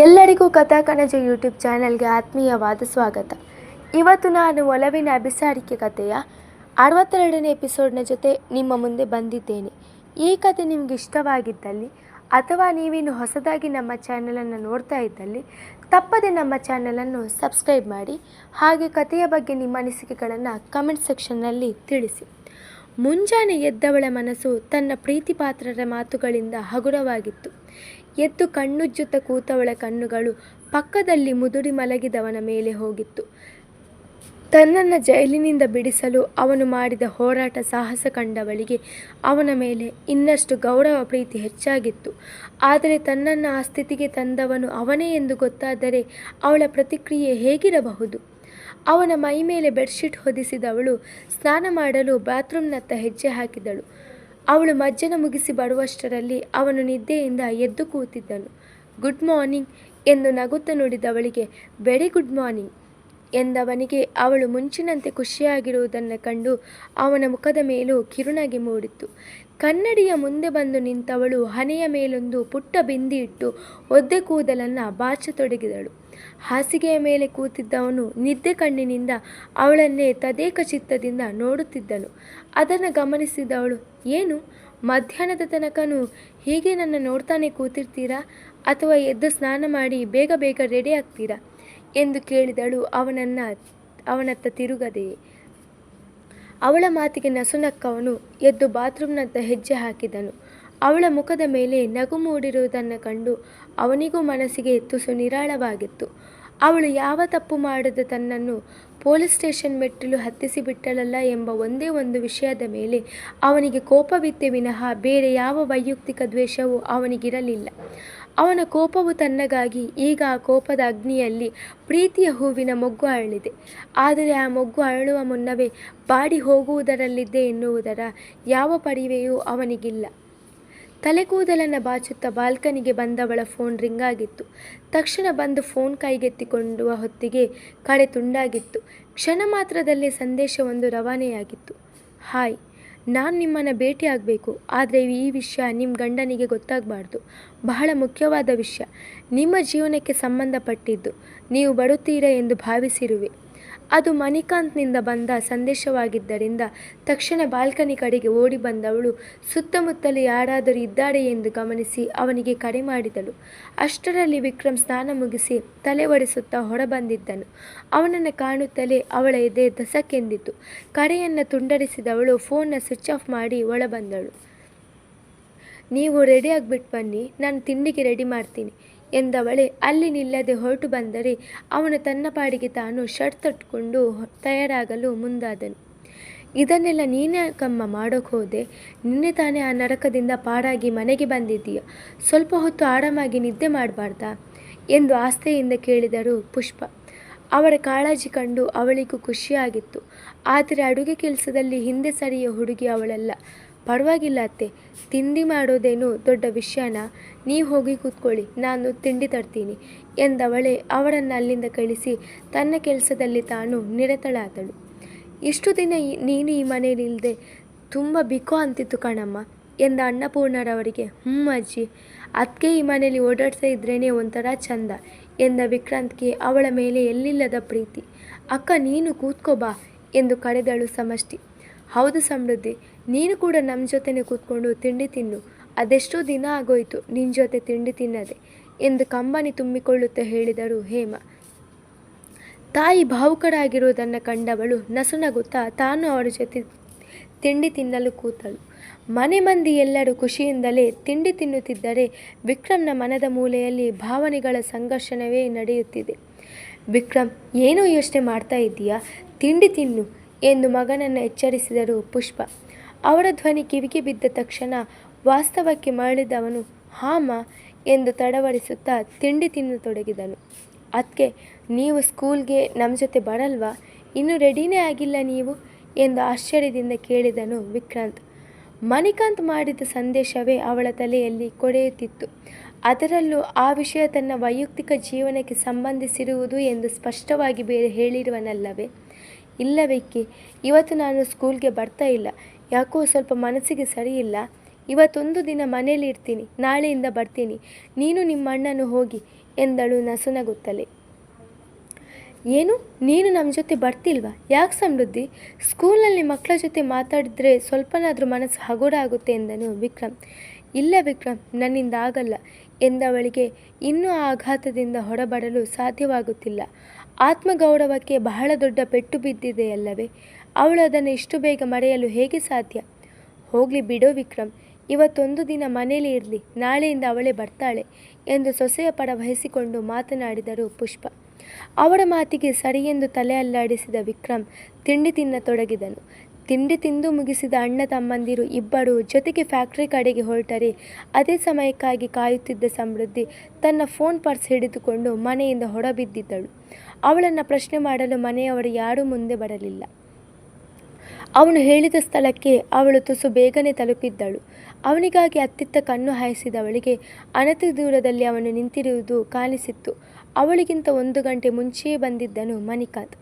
ಎಲ್ಲರಿಗೂ ಕಥಾ ಕಣಜ ಯೂಟ್ಯೂಬ್ ಚಾನೆಲ್ಗೆ ಆತ್ಮೀಯವಾದ ಸ್ವಾಗತ. ಇವತ್ತು ನಾನು ಒಲವಿನ ಅಭಿಸಾರಿಕೆ ಕಥೆಯ ಅರವತ್ತೆರಡನೇ ಎಪಿಸೋಡ್ನ ಜೊತೆ ನಿಮ್ಮ ಮುಂದೆ ಬಂದಿದ್ದೇನೆ. ಈ ಕತೆ ನಿಮ್ಗೆ ಇಷ್ಟವಾಗಿದ್ದಲ್ಲಿ ಅಥವಾ ನೀವಿನ್ನು ಹೊಸದಾಗಿ ನಮ್ಮ ಚಾನಲನ್ನು ನೋಡ್ತಾ ಇದ್ದಲ್ಲಿ, ತಪ್ಪದೆ ನಮ್ಮ ಚಾನಲನ್ನು ಸಬ್ಸ್ಕ್ರೈಬ್ ಮಾಡಿ ಹಾಗೆ ಕಥೆಯ ಬಗ್ಗೆ ನಿಮ್ಮ ಅನಿಸಿಕೆಗಳನ್ನು ಕಮೆಂಟ್ ಸೆಕ್ಷನ್ನಲ್ಲಿ ತಿಳಿಸಿ. ಮುಂಜಾನೆ ಎದ್ದವಳ ಮನಸ್ಸು ತನ್ನ ಪ್ರೀತಿಪಾತ್ರರ ಮಾತುಗಳಿಂದ ಹಗುರವಾಗಿತ್ತು. ಎದ್ದು ಕಣ್ಣುಜ್ಜುತ್ತ ಕೂತವಳ ಕಣ್ಣುಗಳು ಪಕ್ಕದಲ್ಲಿ ಮುದುಡಿ ಮಲಗಿದವನ ಮೇಲೆ ಹೋಗಿತ್ತು. ತನ್ನನ್ನು ಜೈಲಿನಿಂದ ಬಿಡಿಸಲು ಅವನು ಮಾಡಿದ ಹೋರಾಟ ಸಾಹಸ ಕಂಡವಳಿಗೆ ಅವನ ಮೇಲೆ ಇನ್ನಷ್ಟು ಗೌರವ ಪ್ರೀತಿ ಹೆಚ್ಚಾಗಿತ್ತು. ಆದರೆ ತನ್ನನ್ನು ಆ ಸ್ಥಿತಿಗೆ ತಂದವನು ಅವನೇ ಎಂದು ಗೊತ್ತಾದರೆ ಅವಳ ಪ್ರತಿಕ್ರಿಯೆ ಹೇಗಿರಬಹುದು? ಅವನ ಮೈ ಮೇಲೆ ಬೆಡ್ಶೀಟ್ ಹೊದಿಸಿದವಳು ಸ್ನಾನ ಮಾಡಲು ಬಾತ್ರೂಮ್ನತ್ತ ಹೆಜ್ಜೆ ಹಾಕಿದಳು. ಅವಳು ಮಜ್ಜನ ಮುಗಿಸಿ ಬರುವಷ್ಟರಲ್ಲಿ ಅವನು ನಿದ್ದೆಯಿಂದ ಎದ್ದು ಕೂತಿದ್ದನು. ಗುಡ್ ಮಾರ್ನಿಂಗ್ ಎಂದು ನಗುತ್ತ ನುಡಿದವಳಿಗೆ, ವೆರಿ ಗುಡ್ ಮಾರ್ನಿಂಗ್ ಎಂದವನಿಗೆ ಅವಳು ಮುಂಚಿನಂತೆ ಖುಷಿಯಾಗಿರುವುದನ್ನು ಕಂಡು ಅವನ ಮುಖದ ಮೇಲೂ ಕಿರುನಗೆ ಮೂಡಿತ್ತು. ಕನ್ನಡಿಯ ಮುಂದೆ ಬಂದು ನಿಂತವಳು ಹಣೆಯ ಮೇಲೊಂದು ಪುಟ್ಟ ಬಿಂದಿ ಇಟ್ಟು ಒದ್ದೆ ಕೂದಲನ್ನು ಬಾಚತೊಡಗಿದಳು. ಹಾಸಿಗೆಯ ಮೇಲೆ ಕೂತಿದ್ದವನು ನಿದ್ದೆ ಕಣ್ಣಿನಿಂದ ಅವಳನ್ನೇ ತದೇಕ ಚಿತ್ತದಿಂದ ನೋಡುತ್ತಿದ್ದನು. ಅದನ್ನು ಗಮನಿಸಿದವಳು, ಏನು? ಮಧ್ಯಾಹ್ನದ ತನಕನೂ ಹೀಗೆ ನನ್ನ ನೋಡ್ತಾನೆ ಕೂತಿರ್ತೀರಾ? ಅಥವಾ ಎದ್ದು ಸ್ನಾನ ಮಾಡಿ ಬೇಗ ಬೇಗ ರೆಡಿ ಆಗ್ತೀರಾ? ಎಂದು ಕೇಳಿದಳು ಅವನನ್ನು, ಅವನತ್ತ ತಿರುಗದೆಯೇ. ಅವಳ ಮಾತಿಗೆ ನಸುನಕ್ಕವನು ಎದ್ದು ಬಾತ್ರೂಮ್ನತ್ತ ಹೆಜ್ಜೆ ಹಾಕಿದನು. ಅವಳ ಮುಖದ ಮೇಲೆ ನಗು ಮೂಡಿರುವುದನ್ನು ಕಂಡು ಅವನಿಗೂ ಮನಸ್ಸಿಗೆ ತುಸು ನಿರಾಳವಾಗಿತ್ತು. ಅವಳು ಯಾವ ತಪ್ಪು ಮಾಡದ ತನ್ನನ್ನು ಪೊಲೀಸ್ ಸ್ಟೇಷನ್ ಮೆಟ್ಟಿಲು ಹತ್ತಿಸಿ ಬಿಟ್ಟಳಲ್ಲ ಎಂಬ ಒಂದೇ ಒಂದು ವಿಷಯದ ಮೇಲೆ ಅವನಿಗೆ ಕೋಪವಿತ್ತೆ ವಿನಃ ಬೇರೆ ಯಾವ ವೈಯಕ್ತಿಕ ದ್ವೇಷವೂ ಅವನಿಗಿರಲಿಲ್ಲ. ಅವನ ಕೋಪವು ತನ್ನಗಾಗಿ ಈಗ ಆ ಕೋಪದ ಅಗ್ನಿಯಲ್ಲಿ ಪ್ರೀತಿಯ ಹೂವಿನ ಮೊಗ್ಗು ಅರಳಿದೆ. ಆದರೆ ಆ ಮೊಗ್ಗು ಅರಳುವ ಮುನ್ನವೇ ಬಾಡಿ ಹೋಗುವುದರಲ್ಲಿದ್ದೆ ಎನ್ನುವುದರ ಯಾವ ಪರಿವೆಯೂ ಅವನಿಗಿಲ್ಲ. ತಲೆಕೂದಲನ್ನು ಬಾಚುತ್ತಾ ಬಾಲ್ಕನಿಗೆ ಬಂದವಳ ಫೋನ್ ರಿಂಗ್ ಆಗಿತ್ತು. ತಕ್ಷಣ ಬಂದು ಫೋನ್ ಕೈಗೆತ್ತಿಕೊಂಡುವ ಹೊತ್ತಿಗೆ ಕಡೆ ತುಂಡಾಗಿತ್ತು. ಕ್ಷಣ ಮಾತ್ರದಲ್ಲೇ ಸಂದೇಶವೊಂದು ರವಾನೆಯಾಗಿತ್ತು. ಹಾಯ್, ನಾನು ನಿಮ್ಮನ್ನು ಭೇಟಿಯಾಗಬೇಕು ಆದರೆ ಈ ವಿಷಯ ನಿಮ್ಮ ಗಂಡನಿಗೆ ಗೊತ್ತಾಗಬಾರ್ದು. ಬಹಳ ಮುಖ್ಯವಾದ ವಿಷಯ. ನಿಮ್ಮ ಜೀವನಕ್ಕೆ ಸಂಬಂಧಪಟ್ಟಿದ್ದು. ನೀವು ಬರುತ್ತೀರಾ ಎಂದು ಭಾವಿಸಿರುವೆ. ಅದು ಮಣಿಕಾಂತ್ನಿಂದ ಬಂದ ಸಂದೇಶವಾಗಿದ್ದರಿಂದ ತಕ್ಷಣ ಬಾಲ್ಕನಿ ಕಡೆಗೆ ಓಡಿ ಬಂದವಳು ಸುತ್ತಮುತ್ತಲು ಯಾರಾದರೂ ಇದ್ದಾರೆ ಎಂದು ಗಮನಿಸಿ ಅವನಿಗೆ ಕರೆ ಮಾಡಿದಳು. ಅಷ್ಟರಲ್ಲಿ ವಿಕ್ರಮ್ ಸ್ನಾನ ಮುಗಿಸಿ ತಲೆ ಒಡೆಸುತ್ತಾ ಹೊರಬಂದಿದ್ದನು. ಅವನನ್ನು ಕಾಣುತ್ತಲೇ ಅವಳ ಎದೆ ದಸಕ್ಕೆಂದಿತು ಕರೆಯನ್ನು ತುಂಡರಿಸಿದವಳು ಫೋನ್ನ ಸ್ವಿಚ್ ಆಫ್ ಮಾಡಿ ಒಳಬಂದಳು. ನೀವು ರೆಡಿ ಆಗಿಬಿಟ್ಟು ಬನ್ನಿ. ನಾನು ತಿಂಡಿಗೆ ರೆಡಿ ಮಾಡ್ತೀನಿ. ಎಂದವಳೆ. ಅಲ್ಲಿ ನಿಲ್ಲದೆ ಹೊರಟು ಬಂದರೆ ಅವನು ತನ್ನ ಪಾಡಿಗೆ ತಾನು ಶರ್ಟ್ ತಟ್ಕೊಂಡು ತಯಾರಾಗಲು ಮುಂದಾದನು. ಇದನ್ನೆಲ್ಲ ನೀನೇ ಕಮ್ಮ ಮಾಡೋಕೆ ಹೋದೆ. ನಿನ್ನೆ ತಾನೇ ಆ ನರಕದಿಂದ ಪಾರಾಗಿ ಮನೆಗೆ ಬಂದಿದ್ದೀಯ. ಸ್ವಲ್ಪ ಹೊತ್ತು ಆರಾಮಾಗಿ ನಿದ್ದೆ ಮಾಡಬಾರ್ದಾ? ಎಂದು ಆಸ್ಥೆಯಿಂದ ಕೇಳಿದರು ಪುಷ್ಪ. ಅವರ ಕಾಳಜಿ ಕಂಡು ಅವಳಿಗೂ ಖುಷಿಯಾಗಿತ್ತು. ಆದರೆ ಅಡುಗೆ ಕೆಲಸದಲ್ಲಿ ಹಿಂದೆ ಸರಿಯ ಹುಡುಗಿ ಅವಳಲ್ಲ. ಪರವಾಗಿಲ್ಲ ಅತ್ತೆ. ತಿಂಡಿ ಮಾಡೋದೇನು ದೊಡ್ಡ ವಿಷಯನ. ನೀವು ಹೋಗಿ ಕೂತ್ಕೊಳ್ಳಿ, ನಾನು ತಿಂಡಿ ತರ್ತೀನಿ ಎಂದವಳೆ ಅವರನ್ನು ಅಲ್ಲಿಂದ ಕಳಿಸಿ ತನ್ನ ಕೆಲಸದಲ್ಲಿ ತಾನು ನಿರತಳಾದಳು. ಇಷ್ಟು ದಿನ ನೀನು ಈ ಮನೆಯಲ್ಲಿಲ್ಲದೆ ತುಂಬ ಬಿಕೋ ಅಂತಿತ್ತು ಕಣಮ್ಮ ಎಂದ ಅನ್ನಪೂರ್ಣರವರಿಗೆ. ಹ್ಞೂ ಅಜ್ಜಿ ಅದಕ್ಕೆ ಈ ಮನೆಯಲ್ಲಿ ಓಡಾಡ್ತಾ ಇದ್ರೇ ಒಂಥರ ಚಂದ ಎಂದ ವಿಕ್ರಾಂತ್ಗೆ ಅವಳ ಮೇಲೆ ಎಲ್ಲಿಲ್ಲದ ಪ್ರೀತಿ. ಅಕ್ಕ, ನೀನು ಕೂತ್ಕೋ ಬಾ ಎಂದು ಕರೆದಳು ಸಮಷ್ಟಿ. ಹೌದು ಸಮೃದ್ಧಿ ನೀನು ಕೂಡ ನಮ್ಮ ಜೊತೆನೆ ಕೂತ್ಕೊಂಡು ತಿಂಡಿ ತಿನ್ನು. ಅದೆಷ್ಟೋ ದಿನ ಆಗೋಯ್ತು ನಿನ್ನ ಜೊತೆ ತಿಂಡಿ ತಿನ್ನದೆ ಎಂದು ಕಂಬನಿ ತುಂಬಿಕೊಳ್ಳುತ್ತಾ ಹೇಳಿದರು ಹೇಮ. ತಾಯಿ ಭಾವುಕರಾಗಿರುವುದನ್ನು ಕಂಡವಳು ನಸುನಗುತ್ತಾ ತಾನು ಅವರ ಜೊತೆ ತಿಂಡಿ ತಿನ್ನಲು ಕೂತಳು. ಮನೆ ಮಂದಿ ಎಲ್ಲರೂ ಖುಷಿಯಿಂದಲೇ ತಿಂಡಿ ತಿನ್ನುತ್ತಿದ್ದರೆ ವಿಕ್ರಮ್ನ ಮನದ ಮೂಲೆಯಲ್ಲಿ ಭಾವನೆಗಳ ಸಂಘರ್ಷಣವೇ ನಡೆಯುತ್ತಿದೆ. ವಿಕ್ರಮ್, ಏನೋ ಯೋಚನೆ ಮಾಡ್ತಾ ಇದ್ದೀಯಾ? ತಿಂಡಿ ತಿನ್ನು ಎಂದು ಮಗನನ್ನು ಎಚ್ಚರಿಸಿದರು ಪುಷ್ಪ. ಅವರ ಧ್ವನಿ ಕಿವಿಗೆ ಬಿದ್ದ ತಕ್ಷಣ ವಾಸ್ತವಕ್ಕೆ ಮರಳಿದವನು ಹಾಮ ಎಂದು ತಡವರಿಸುತ್ತಾ ತಿಂಡಿ ತಿನ್ನತೊಡಗಿದನು. ಅದಕ್ಕೆ ನೀವು ಸ್ಕೂಲ್ಗೆ ನಮ್ಮ ಜೊತೆ ಬರಲ್ವಾ? ಇನ್ನೂ ರೆಡಿನೇ ಆಗಿಲ್ಲ ನೀವು? ಎಂದು ಆಶ್ಚರ್ಯದಿಂದ ಕೇಳಿದನು ವಿಕ್ರಾಂತ್. ಮಣಿಕಾಂತ್ ಮಾಡಿದ ಸಂದೇಶವೇ ಅವಳ ತಲೆಯಲ್ಲಿ ಕೊಡೆಯುತ್ತಿತ್ತು ಅದರಲ್ಲೂ ಆ ವಿಷಯ ತನ್ನ ವೈಯಕ್ತಿಕ ಜೀವನಕ್ಕೆ ಸಂಬಂಧಿಸಿರುವುದು ಎಂದು ಸ್ಪಷ್ಟವಾಗಿ ಬೇರೆ ಹೇಳಿರುವನಲ್ಲವೇ? ಇಲ್ಲ ವಿಕ್ಕಿ ಇವತ್ತು ನಾನು ಸ್ಕೂಲ್ಗೆ ಬರ್ತಾ ಇಲ್ಲ. ಯಾಕೋ ಸ್ವಲ್ಪ ಮನಸ್ಸಿಗೆ ಸರಿಯಿಲ್ಲ ಇವತ್ತೊಂದು ದಿನ ಮನೇಲಿ ಇರ್ತೀನಿ, ನಾಳೆಯಿಂದ ಬರ್ತೀನಿ. ನೀನು ನಿಮ್ಮ ಅಣ್ಣನು ಹೋಗಿ, ಎಂದಳು ನಸುನಗುತ್ತಲೇ ಏನು? ನೀನು ನಮ್ಮ ಜೊತೆ ಬರ್ತಿಲ್ವಾ? ಯಾಕೆ ಸಮೃದ್ಧಿ? ಸ್ಕೂಲಲ್ಲಿ ಮಕ್ಕಳ ಜೊತೆ ಮಾತಾಡಿದ್ರೆ ಸ್ವಲ್ಪನಾದರೂ ಮನಸ್ಸು ಹಗುರ ಆಗುತ್ತೆ ಎಂದನು ವಿಕ್ರಮ್. ಇಲ್ಲ ವಿಕ್ರಮ್, ನನ್ನಿಂದ ಆಗಲ್ಲ ಎಂದವಳಿಗೆ ಇನ್ನೂ ಆಘಾತದಿಂದ ಹೊರಬರಲು ಸಾಧ್ಯವಾಗುತ್ತಿಲ್ಲ. ಆತ್ಮಗೌರವಕ್ಕೆ ಬಹಳ ದೊಡ್ಡ ಪೆಟ್ಟು ಬಿದ್ದಿದೆಯಲ್ಲವೇ ಅವಳು ಅದನ್ನು ಇಷ್ಟು ಬೇಗ ಮರೆಯಲು ಹೇಗೆ ಸಾಧ್ಯ? ಹೋಗಲಿ ಬಿಡೋ ವಿಕ್ರಮ್, ಇವತ್ತೊಂದು ದಿನ ಮನೇಲಿ ಇರಲಿ, ನಾಳೆಯಿಂದ ಅವಳೇ ಬರ್ತಾಳೆ ಎಂದು ಸೊಸೆಯ ಪರ ವಹಿಸಿಕೊಂಡು ಮಾತನಾಡಿದರು ಪುಷ್ಪ. ಅವರ ಮಾತಿಗೆ ಸರಿಯೆಂದು ತಲೆ ಅಲ್ಲಾಡಿಸಿದ ವಿಕ್ರಮ್ ತಿಂಡಿ ತಿನ್ನತೊಡಗಿದನು ತಿಂಡಿ ತಿಂದು ಮುಗಿಸಿದ ಅಣ್ಣ ತಮ್ಮಂದಿರು ಇಬ್ಬರು ಜೊತೆಗೆ ಫ್ಯಾಕ್ಟರಿ ಕಡೆಗೆ ಹೊರಟರೆ. ಅದೇ ಸಮಯಕ್ಕಾಗಿ ಕಾಯುತ್ತಿದ್ದ ಸಮೃದ್ಧಿ ತನ್ನ ಫೋನ್ ಪರ್ಸ್ ಹಿಡಿದುಕೊಂಡು ಮನೆಯಿಂದ ಹೊರಬಿದ್ದಿದ್ದಳು. ಅವಳನ್ನು ಪ್ರಶ್ನೆ ಮಾಡಲು ಮನೆಯವರು ಯಾರೂ ಮುಂದೆ ಬರಲಿಲ್ಲ. ಅವನು ಹೇಳಿದ ಸ್ಥಳಕ್ಕೆ ಅವಳು ತುಸು ಬೇಗನೆ ತಲುಪಿದ್ದಳು. ಅವನಿಗಾಗಿ ಅತ್ತಿತ್ತ ಕಣ್ಣು ಹಾಯಿಸಿದವಳಿಗೆ ಅನತಿ ದೂರದಲ್ಲಿ ಅವನು ನಿಂತಿರುವುದು ಕಾಣಿಸಿತ್ತು. ಅವಳಿಗಿಂತ ಒಂದು ಗಂಟೆ ಮುಂಚೆಯೇ ಬಂದಿದ್ದನು ಮಣಿಕಾಂತ್.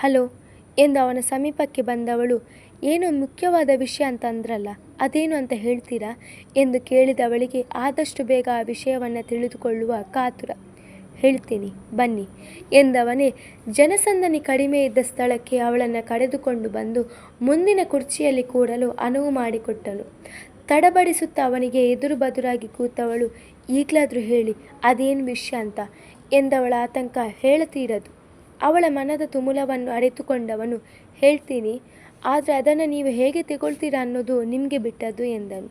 ಹಲೋ, ಎಂದು ಅವನ ಸಮೀಪಕ್ಕೆ ಬಂದವಳು, ಏನೋ ಮುಖ್ಯವಾದ ವಿಷಯ ಅಂತ ಅಂದ್ರಲ್ಲ ಅದೇನು ಅಂತ ಹೇಳ್ತೀರಾ? ಎಂದು ಕೇಳಿದವಳಿಗೆ ಆದಷ್ಟು ಬೇಗ ಆ ವಿಷಯವನ್ನು ತಿಳಿದುಕೊಳ್ಳುವ ಕಾತುರ. ಹೇಳ್ತೀನಿ, ಬನ್ನಿ. ಎಂದವನೇ, ಜನಸಂದಣಿ ಕಡಿಮೆ ಇದ್ದ ಸ್ಥಳಕ್ಕೆ ಅವಳನ್ನು ಕರೆದುಕೊಂಡು ಬಂದು ಮುಂದಿನ ಕುರ್ಚಿಯಲ್ಲಿ ಕೂಡಲು ಅನುವು ಮಾಡಿಕೊಟ್ಟನು. ತಡಬಡಿಸುತ್ತಾ ಅವನಿಗೆ ಎದುರು ಬದುರಾಗಿ ಕೂತವಳು, ಈಗಲಾದರೂ ಹೇಳಿ, ಅದೇನು ವಿಷಯ ಅಂತ? ಎಂದವಳ ಆತಂಕ ಹೇಳತೀರದು. ಅವಳ ಮನದ ತುಮುಲವನ್ನು ಅರಿತುಕೊಂಡವನು, ಹೇಳ್ತೀನಿ, ಆದರೆ ಅದನ್ನು ನೀವು ಹೇಗೆ ತಗೊಳ್ತೀರಾ ಅನ್ನೋದು ನಿಮಗೆ ಬಿಟ್ಟದ್ದು, ಎಂದನು.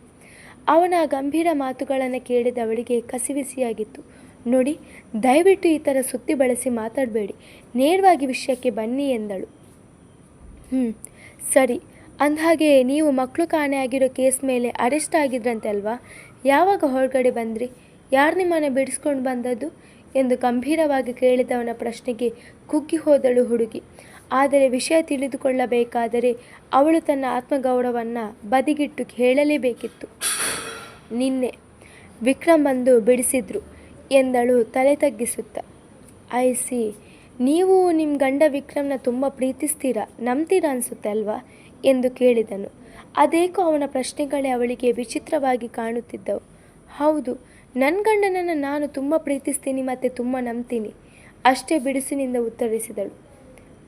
ಅವನ ಗಂಭೀರ ಮಾತುಗಳನ್ನು ಕೇಳಿದವಳಿಗೆ ಕಸಿವಿಸಿಯಾಗಿತ್ತು. ನೋಡಿ, ದಯವಿಟ್ಟು ಈ ಥರ ಸುತ್ತಿ ಬಳಸಿ ಮಾತಾಡಬೇಡಿ. ನೇರವಾಗಿ ವಿಷಯಕ್ಕೆ ಬನ್ನಿ ಎಂದಳು. ಹ್ಞೂ ಸರಿ. ಅಂದಹಾಗೆ ನೀವು ಮಕ್ಕಳು ಕಾಣೆಯಾಗಿರೋ ಕೇಸ್ ಮೇಲೆ ಅರೆಸ್ಟ್ ಆಗಿದ್ರಂತೆ ಅಲ್ವಾ ಯಾವಾಗ ಹೊರಗಡೆ ಬಂದ್ರಿ? ಯಾರು ನಿಮ್ಮನ್ನು ಬಿಡಿಸ್ಕೊಂಡು ಬಂದದ್ದು? ಎಂದು ಗಂಭೀರವಾಗಿ ಕೇಳಿದವನ ಪ್ರಶ್ನೆಗೆ ಕುಗ್ಗಿ ಹೋದಳು ಹುಡುಗಿ. ಆದರೆ ವಿಷಯ ತಿಳಿದುಕೊಳ್ಳಬೇಕಾದರೆ ಅವಳು ತನ್ನ ಆತ್ಮಗೌರವವನ್ನು ಬದಿಗಿಟ್ಟು ಹೇಳಲೇಬೇಕಿತ್ತು ನಿನ್ನೆ ವಿಕ್ರಮ್ ಬಂದು ಬಿಡಿಸಿದ್ರು. ಎಂದಳು, ತಲೆ ತಗ್ಗಿಸುತ್ತ. ಐ ಸಿ ನೀವು ನಿಮ್ಮ ಗಂಡ ವಿಕ್ರಮ್ನ ತುಂಬ ಪ್ರೀತಿಸ್ತೀರಾ, ನಂಬ್ತೀರಾ ಅನಿಸುತ್ತೆ ಅಲ್ವಾ? ಎಂದು ಕೇಳಿದನು. ಅದೇಕೋ ಅವನ ಪ್ರಶ್ನೆಗಳೇ ಅವಳಿಗೆ ವಿಚಿತ್ರವಾಗಿ ಕಾಣುತ್ತಿದ್ದವು. ಹೌದು ನನ್ನ ಗಂಡನನ್ನು ನಾನು ತುಂಬ ಪ್ರೀತಿಸ್ತೀನಿ ಮತ್ತು ತುಂಬ ನಂಬ್ತೀನಿ, ಅಷ್ಟೇ ಬಿಡಿಸಿನಿಂದ ಉತ್ತರಿಸಿದಳು.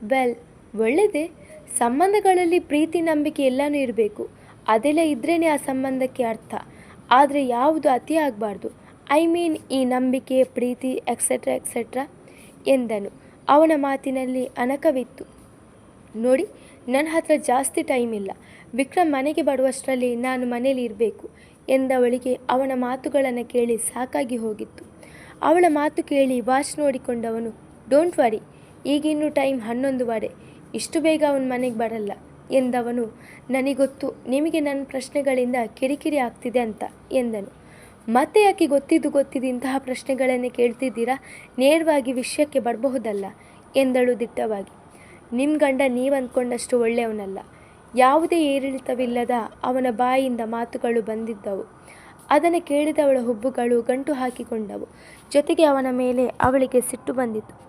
ವೆಲ್ ಒಳ್ಳೆಯದೇ ಸಂಬಂಧಗಳಲ್ಲಿ ಪ್ರೀತಿ, ನಂಬಿಕೆ ಎಲ್ಲನೂ ಇರಬೇಕು. ಅದೆಲ್ಲ ಇದ್ರೇ ಆ ಸಂಬಂಧಕ್ಕೆ ಅರ್ಥ. ಆದರೆ ಯಾವುದು ಅತಿ ಆಗಬಾರ್ದು? ಐ ಮೀನ್ ಈ ನಂಬಿಕೆ, ಪ್ರೀತಿ ಎಕ್ಸೆಟ್ರಾ ಎಕ್ಸೆಟ್ರಾ ಎಂದನು. ಅವನ ಮಾತಿನಲ್ಲಿ ಅನಕವಿತ್ತು. ನೋಡಿ, ನನ್ನ ಹತ್ರ ಜಾಸ್ತಿ ಟೈಮ್ ಇಲ್ಲ. ವಿಕ್ರಮ್ ಮನೆಗೆ ಬರುವಷ್ಟರಲ್ಲಿ ನಾನು ಮನೇಲಿ ಇರಬೇಕು ಎಂದವಳಿಗೆ ಅವನ ಮಾತುಗಳನ್ನು ಕೇಳಿ ಸಾಕಾಗಿ ಹೋಗಿತ್ತು. ಅವಳ ಮಾತು ಕೇಳಿ ವಾಚ್ ನೋಡಿಕೊಂಡವನು ಡೋಂಟ್ ವರಿ ಈಗಿನ್ನೂ ಟೈಮ್ ಹನ್ನೊಂದುವರೆ. ಇಷ್ಟು ಬೇಗ ಅವನ ಮನೆಗೆ ಬರಲ್ಲ ಎಂದವನು, ನನಗೊತ್ತು ನಿಮಗೆ ನನ್ನ ಪ್ರಶ್ನೆಗಳಿಂದ ಕಿರಿಕಿರಿ ಆಗ್ತಿದೆ ಅಂತ ಎಂದನು. ಮತ್ತೆ ಯಾಕೆ ಗೊತ್ತಿದ್ದು ಗೊತ್ತಿದ್ದು ಇಂತಹ ಪ್ರಶ್ನೆಗಳನ್ನೇ ಕೇಳ್ತಿದ್ದೀರಾ? ನೇರವಾಗಿ ವಿಷಯಕ್ಕೆ ಬರಬಹುದಲ್ಲ? ಎಂದಳು ದಿಟ್ಟವಾಗಿ. ನಿಮ್ಮ ಗಂಡ ನೀವು ಅಂದ್ಕೊಂಡಷ್ಟು ಒಳ್ಳೆಯವನಲ್ಲ. ಯಾವುದೇ ಏರಿಳಿತವಿಲ್ಲದ ಅವನ ಬಾಯಿಯಿಂದ ಮಾತುಗಳು ಬಂದಿದ್ದವು. ಅದನ್ನು ಕೇಳಿದವಳ ಹುಬ್ಬುಗಳು ಗಂಟು ಹಾಕಿಕೊಂಡವು. ಜೊತೆಗೆ ಅವನ ಮೇಲೆ ಅವಳಿಗೆ ಸಿಟ್ಟು ಬಂದಿತು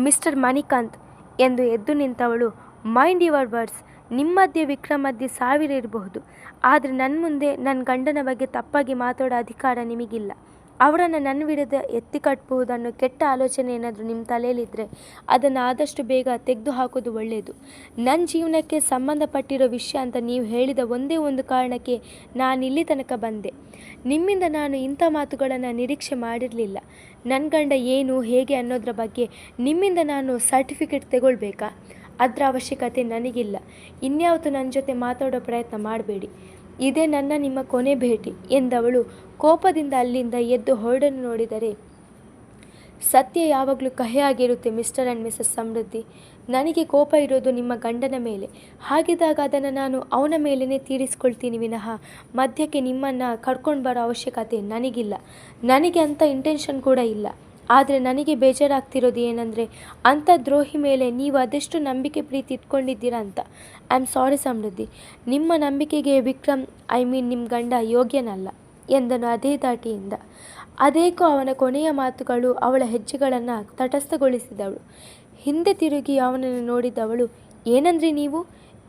ಮಿಸ್ಟರ್ ಮಣಿಕಾಂತ್ ಎಂದು ಎದ್ದು ನಿಂತವಳು, ಮೈಂಡ್ ಯುವರ್ ವರ್ಡ್ಸ್. ನಿಮ್ಮ ಮಧ್ಯೆ ವಿಕ್ರಮ್ ಸಾವಿರ ಇರಬಹುದು. ಆದರೆ ನನ್ನ ಮುಂದೆ ನನ್ನ ಗಂಡನ ಬಗ್ಗೆ ತಪ್ಪಾಗಿ ಮಾತಾಡೋ ಅಧಿಕಾರ ನಿಮಗಿಲ್ಲ. ಅವರನ್ನು ನನ್ನ ವಿಡದ ಎತ್ತಿ ಕಟ್ಟಬಹುದನ್ನೋ ಕೆಟ್ಟ ಆಲೋಚನೆ ಏನಾದರೂ ನಿಮ್ಮ ತಲೆಯಲ್ಲಿದ್ದರೆ ಅದನ್ನು ಆದಷ್ಟು ಬೇಗ ತೆಗೆದು ಹಾಕೋದು ಒಳ್ಳೆಯದು ನನ್ನ ಜೀವನಕ್ಕೆ ಸಂಬಂಧಪಟ್ಟಿರೋ ವಿಷಯ ಅಂತ ನೀವು ಹೇಳಿದ ಒಂದೇ ಒಂದು ಕಾರಣಕ್ಕೆ ನಾನು ಇಲ್ಲಿ ತನಕ ಬಂದೆ. ನಿಮ್ಮಿಂದ ನಾನು ಇಂಥ ಮಾತುಗಳನ್ನು ನಿರೀಕ್ಷೆ ಮಾಡಿರಲಿಲ್ಲ. ನನ್ನ ಗಂಡ ಏನು, ಹೇಗೆ ಅನ್ನೋದ್ರ ಬಗ್ಗೆ ನಿಮ್ಮಿಂದ ನಾನು ಸರ್ಟಿಫಿಕೇಟ್ ತಗೊಳ್ಬೇಕಾ? ಅದರ ಅವಶ್ಯಕತೆ ನನಗಿಲ್ಲ. ಇನ್ಯಾವತ್ತು ನನ್ನ ಜೊತೆ ಮಾತಾಡೋ ಪ್ರಯತ್ನ ಮಾಡಬೇಡಿ. ಇದೇ ನನ್ನ ನಿಮ್ಮ ಕೊನೆ ಭೇಟಿ ಎಂದವಳು ಕೋಪದಿಂದ ಅಲ್ಲಿಂದ ಎದ್ದು ಹೊರಡನ್ನು ನೋಡಿದರೆ, ಸತ್ಯ ಯಾವಾಗಲೂ ಕಹಿಯಾಗಿರುತ್ತೆ ಮಿಸ್ಟರ್ ಆ್ಯಂಡ್ ಮಿಸಸ್ ಸಮೃದ್ಧಿ. ನನಗೆ ಕೋಪ ಇರೋದು ನಿಮ್ಮ ಗಂಡನ ಮೇಲೆ. ಹಾಗಿದ್ದಾಗ ಅದನ್ನು ನಾನು ಅವನ ಮೇಲೇ ತೀರಿಸ್ಕೊಳ್ತೀನಿ ವಿನಃ ಮಧ್ಯಕ್ಕೆ ನಿಮ್ಮನ್ನು ಕರ್ಕೊಂಡು ಬರೋ ಅವಶ್ಯಕತೆ ನನಗಿಲ್ಲ. ನನಗೆ ಅಂಥ ಇಂಟೆನ್ಷನ್ ಕೂಡ ಇಲ್ಲ. ಆದರೆ ನನಗೆ ಬೇಜಾರಾಗ್ತಿರೋದು ಏನಂದರೆ, ಅಂಥ ದ್ರೋಹಿ ಮೇಲೆ ನೀವು ಅದೆಷ್ಟು ನಂಬಿಕೆ ಪ್ರೀತಿ ಇಟ್ಕೊಂಡಿದ್ದೀರಾ ಅಂತ. I am sorry Samruddhi. ನಿಮ್ಮ ನಂಬಿಕೆಗೆ ವಿಕ್ರಮ್ ಐ ಮೀನ್ ನಿಮ್ಮ ಗಂಡ ಯೋಗ್ಯನಲ್ಲ ಎಂದನು ಅದೇ ದಾಟಿಯಿಂದ. ಅದೇಕೋ ಅವನ ಕೊನೆಯ ಮಾತುಗಳು ಅವಳ ಹೆಜ್ಜೆಗಳನ್ನು ತಟಸ್ಥಗೊಳಿಸಿದವಳು. ಹಿಂದೆ ತಿರುಗಿ ಅವನನ್ನು ನೋಡಿದವಳು, ಏನಂದ್ರಿ ನೀವು?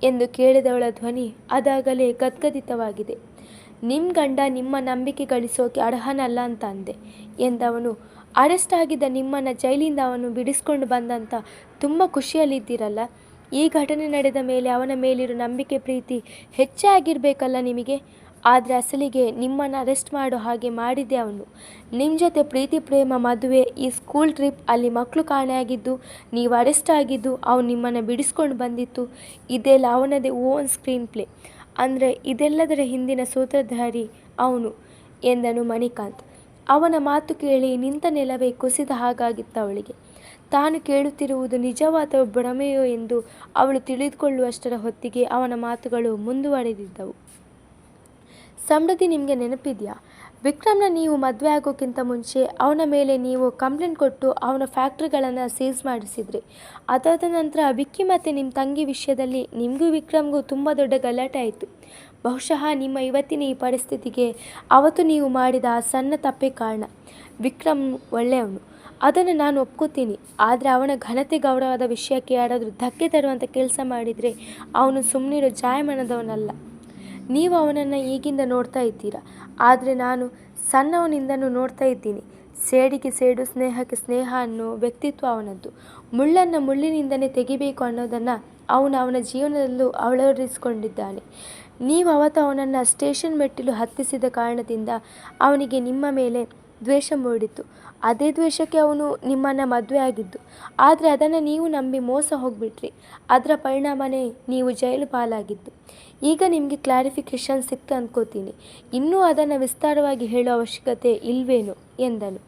ಎಂದು ಕೇಳಿದವಳ ಧ್ವನಿ ಅದಾಗಲೇ ಗದ್ಗದಿತವಾಗಿದೆ. ನಿಮ್ಮ ಗಂಡ ನಿಮ್ಮ ನಂಬಿಕೆ ಗಳಿಸೋಕೆ ಅರ್ಹನಲ್ಲ ಅಂತ ಅಂದೆ, ಎಂದವನು ಅರೆಸ್ಟ್ ಆಗಿದ್ದ ನಿಮ್ಮನ್ನು ಜೈಲಿಂದ ಅವನು ಬಿಡಿಸ್ಕೊಂಡು ಬಂದಂತ ತುಂಬ ಖುಷಿಯಲ್ಲಿದ್ದೀರಲ್ಲ? ಈ ಘಟನೆ ನಡೆದ ಮೇಲೆ ಅವನ ಮೇಲಿರೋ ನಂಬಿಕೆ ಪ್ರೀತಿ ಹೆಚ್ಚಾಗಿರಬೇಕಲ್ಲ ನಿಮಗೆ? ಆದರೆ ಅಸಲಿಗೆ ನಿಮ್ಮನ್ನು ಅರೆಸ್ಟ್ ಮಾಡೋ ಹಾಗೆ ಮಾಡಿದ್ದೆ ಅವನು. ನಿಮ್ಮ ಜೊತೆ ಪ್ರೀತಿ, ಪ್ರೇಮ, ಮದುವೆ, ಈ ಸ್ಕೂಲ್ ಟ್ರಿಪ್ ಅಲ್ಲಿ ಮಕ್ಕಳು ಕಾಣೆಯಾಗಿದ್ದು ನೀವು ಅರೆಸ್ಟ್ ಆಗಿದ್ದು ಅವನು ನಿಮ್ಮನ್ನು ಬಿಡಿಸ್ಕೊಂಡು ಬಂದಿತ್ತು. ಇದೆಲ್ಲ ಅವನದೇ ಓನ್ ಸ್ಕ್ರೀನ್ ಪ್ಲೇ ಅಂದರೆ ಇದೆಲ್ಲದರ ಹಿಂದಿನ ಸೂತ್ರಧಾರಿ ಅವನು ಎಂದನು ಮಣಿಕಾಂತ್. ಅವನ ಮಾತು ಕೇಳಿ ನಿಂತ ನೆಲವೇ ಕುಸಿದ ಹಾಗಾಗಿತ್ತು ಅವಳಿಗೆ. ತಾನು ಕೇಳುತ್ತಿರುವುದು ನಿಜವಾದ ಭ್ರಮೆಯೋ ಎಂದು ಅವಳು ತಿಳಿದುಕೊಳ್ಳುವಷ್ಟರ ಹೊತ್ತಿಗೆ ಅವನ ಮಾತುಗಳು ಮುಂದುವರೆದಿದ್ದವು. ಸಮೃದ್ಧಿ, ನಿಮಗೆ ನೆನಪಿದೆಯಾ? ವಿಕ್ರಮ್ನ ನೀವು ಮದುವೆ ಆಗೋಕ್ಕಿಂತ ಮುಂಚೆ ಅವನ ಮೇಲೆ ನೀವು ಕಂಪ್ಲೇಂಟ್ ಕೊಟ್ಟು ಅವನ ಫ್ಯಾಕ್ಟ್ರಿಗಳನ್ನು ಸೀಸ್ ಮಾಡಿಸಿದ್ರಿ. ಅದಾದ ನಂತರ, ವಿಕ್ಕಿ ಮತ್ತು ನಿಮ್ಮ ತಂಗಿ ವಿಷಯದಲ್ಲಿ ನಿಮಗೂ ವಿಕ್ರಮ್ಗೂ ತುಂಬ ದೊಡ್ಡ ಗಲಾಟೆ ಆಯಿತು. ಬಹುಶಃ ನಿಮ್ಮ ಇವತ್ತಿನ ಈ ಪರಿಸ್ಥಿತಿಗೆ ಅವತ್ತು ನೀವು ಮಾಡಿದ ಆ ಸಣ್ಣ ತಪ್ಪೇ ಕಾರಣ. ವಿಕ್ರಮ್ ಒಳ್ಳೆಯವನು. ಅದನ್ನು ನಾನು ಒಪ್ಕೋತೀನಿ. ಆದರೆ ಅವನ ಘನತೆ ಗೌರವದ ವಿಷಯಕ್ಕೆ ಯಾರಾದರೂ ಧಕ್ಕೆ ತರುವಂಥ ಕೆಲಸ ಮಾಡಿದರೆ ಅವನು ಸುಮ್ಮನಿರೋ ಜಾಯಮಾನದವನಲ್ಲ. ನೀವು ಅವನನ್ನು ಈಗಿಂದ ನೋಡ್ತಾ ಇದ್ದೀರಾ. ಆದರೆ ನಾನು ಸಣ್ಣವನಿಂದನೂ ನೋಡ್ತಾ ಇದ್ದೀನಿ. ಸೇಡಿಗೆ ಸೇಡು, ಸ್ನೇಹಕ್ಕೆ ಸ್ನೇಹ ಅನ್ನೋ ವ್ಯಕ್ತಿತ್ವ ಅವನದ್ದು. ಮುಳ್ಳನ್ನು ಮುಳ್ಳಿನಿಂದನೇ ತೆಗಿಬೇಕು ಅನ್ನೋದನ್ನು ಅವನು ಅವನ ಜೀವನದಲ್ಲೂ ಅಳವಡಿಸಿಕೊಂಡಿದ್ದಾನೆ. ನೀವು ಅವತ್ತು ಅವನನ್ನು ಸ್ಟೇಷನ್ ಮೆಟ್ಟಿಲು ಹತ್ತಿಸಿದ ಕಾರಣದಿಂದ ಅವನಿಗೆ ನಿಮ್ಮ ಮೇಲೆ ದ್ವೇಷ ಮೂಡಿತ್ತು ಅದೇ ದ್ವೇಷಕ್ಕೆ ಅವನು ನಿಮ್ಮನ್ನು ಮದುವೆ ಆಗಿದ್ದು. ಆದರೆ ಅದನ್ನು ನೀವು ನಂಬಿ ಮೋಸ ಹೋಗಿಬಿಟ್ರಿ. ಅದರ ಪರಿಣಾಮನೇ ನೀವು ಜೈಲು ಪಾಲಾಗಿದ್ದು. ಈಗ ನಿಮಗೆ ಕ್ಲಾರಿಫಿಕೇಷನ್ ಸಿಕ್ತು ಅಂದ್ಕೋತೀನಿ ಇನ್ನೂ ಅದನ್ನು ವಿಸ್ತಾರವಾಗಿ ಹೇಳೋ ಅವಶ್ಯಕತೆ ಇಲ್ವೇನು ಎಂದನು.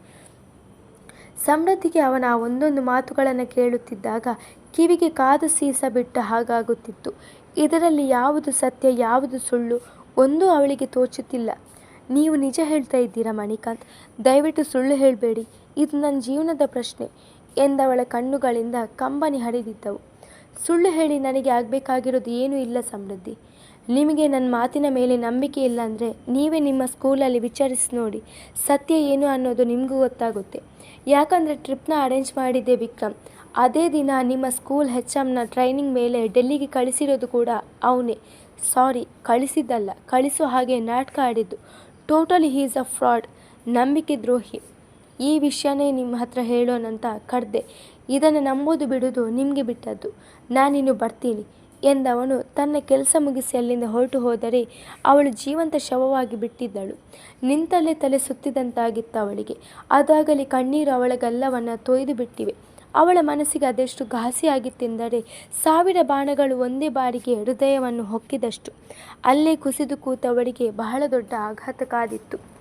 ಸಮೃದ್ಧಿಗೆ ಅವನ ಒಂದೊಂದು ಮಾತುಗಳನ್ನು ಕೇಳುತ್ತಿದ್ದಾಗ ಕಿವಿಗೆ ಕಾದು ಸೀಸ ಬಿಟ್ಟ ಹಾಗಾಗುತ್ತಿತ್ತು. ಇದರಲ್ಲಿ ಯಾವುದು ಸತ್ಯ, ಯಾವುದು ಸುಳ್ಳು ಒಂದೂ ಅವಳಿಗೆ ತೋಚುತ್ತಿಲ್ಲ. ನೀವು ನಿಜ ಹೇಳ್ತಾ ಇದ್ದೀರಾ ಮಣಿಕಾಂತ್? ದಯವಿಟ್ಟು ಸುಳ್ಳು ಹೇಳಬೇಡಿ. ಇದು ನನ್ನ ಜೀವನದ ಪ್ರಶ್ನೆ ಎಂದವಳ ಕಣ್ಣುಗಳಿಂದ ಕಂಬನಿ ಹರಿದಿದ್ದವು. ಸುಳ್ಳು ಹೇಳಿ ನನಗೆ ಆಗಬೇಕಾಗಿರೋದು ಏನೂ ಇಲ್ಲ ಸಮೃದ್ಧಿ. ನಿಮಗೆ ನನ್ನ ಮಾತಿನ ಮೇಲೆ ನಂಬಿಕೆ ಇಲ್ಲ ಅಂದರೆ ನೀವೇ ನಿಮ್ಮ ಸ್ಕೂಲಲ್ಲಿ ವಿಚಾರಿಸಿ ನೋಡಿ. ಸತ್ಯ ಏನು ಅನ್ನೋದು ನಿಮಗೂ ಗೊತ್ತಾಗುತ್ತೆ. ಯಾಕಂದರೆ ಟ್ರಿಪ್ನ ಅರೇಂಜ್ ಮಾಡಿದ್ದೆ ವಿಕ್ರಮ್. ಅದೇ ದಿನ ನಿಮ್ಮ ಸ್ಕೂಲ್ ಹೆಚ್ ಎಮ್ನ ಟ್ರೈನಿಂಗ್ ಮೇಲೆ ಡೆಲ್ಲಿಗೆ ಕಳಿಸಿರೋದು ಕೂಡ ಅವನೇ. ಸಾರಿ ಕಳಿಸಿದ್ದಲ್ಲ. ಕಳಿಸೋ ಹಾಗೆ ನಾಟಕ ಆಡಿದ್ದು. ಟೋಟಲಿ ಹೀಸ್ ಅ ಫ್ರಾಡ್ ನಂಬಿಕೆ ದ್ರೋಹಿ. ಈ ವಿಷಯನೇ ನಿಮ್ಮ ಹತ್ರ ಹೇಳೋಣಂತ ಕರೆದೆ. ಇದನ್ನು ನಂಬೋದು ಬಿಡೋದು ನಿಮಗೆ ಬಿಟ್ಟದ್ದು. ನಾನಿನ್ನು ಬರ್ತೀನಿ ಎಂದವನು ತನ್ನ ಕೆಲಸ ಮುಗಿಸಿ ಅಲ್ಲಿಂದ ಹೊರಟು ಹೋದರೆ ಅವಳು ಜೀವಂತ ಶವವಾಗಿ ಬಿಟ್ಟಿದ್ದಳು. ನಿಂತಲೇ ತಲೆ ಸುತ್ತಿದಂತಾಗಿತ್ತು ಅವಳಿಗೆ. ಅದಾಗಲೇ ಕಣ್ಣೀರು ಅವಳ ಗಲ್ಲವನ್ನು ತೊಯ್ದು ಬಿಟ್ಟಿವೆ. ಅವಳ ಮನಸ್ಸಿಗೆ ಅದೆಷ್ಟು ಘಾಸಿಯಾಗಿತ್ತೆಂದರೆ ಸಾವಿರ ಬಾಣಗಳು ಒಂದೇ ಬಾರಿಗೆ ಹೃದಯವನ್ನು ಹೊಕ್ಕಿದಷ್ಟು. ಅಲ್ಲೇ ಕುಸಿದು ಕೂತವಳಿಗೆ ಬಹಳ ದೊಡ್ಡ ಆಘಾತ ಕಾದಿತ್ತು